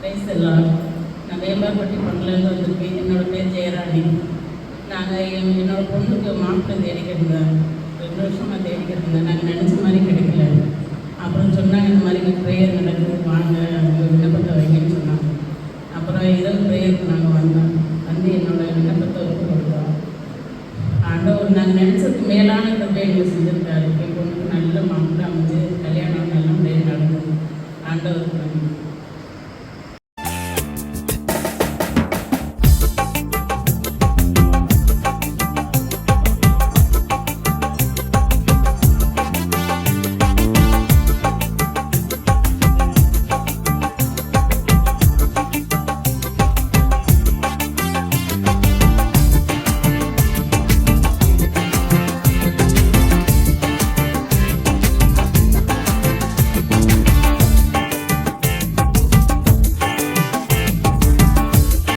Price எல்லாம் நான் வேம்பாப்பட்டி பொண்ணுலேருந்து வந்திருக்கேன். என்னோடய பேர் ஜெயராணி. நாங்கள் என் என்னோடய பொண்ணுக்கு மாப்பிள்ளை தேடிக்கிட்டு இருந்தேன் ரெண்டு வருஷமாக தேடிக்கிட்டு இருந்தேன் நாங்கள் நினச்ச மாதிரி கிடைக்கல. அப்புறம் சொன்னாங்க இந்த மாதிரி ப்ரேயர் நடக்குது வாங்க உங்க விண்ணப்பத்தை வைங்கன்னு சொன்னாங்க. அப்புறம் இரவு ப்ரேயருக்கு நாங்கள் வந்தோம். வந்து என்னோட விண்ணப்பத்தை ஒப்பு கொடுத்தோம். ஆண்டவர் நாங்கள் நினச்சதுக்கு மேலான தப்பை எங்களுக்கு செஞ்சுருக்காரு. என் பொண்ணுக்கு நல்ல மாப்பிள்ளை அமைஞ்சு கல்யாணம் நல்ல முறையில் நடந்தது ஆண்டவருக்கு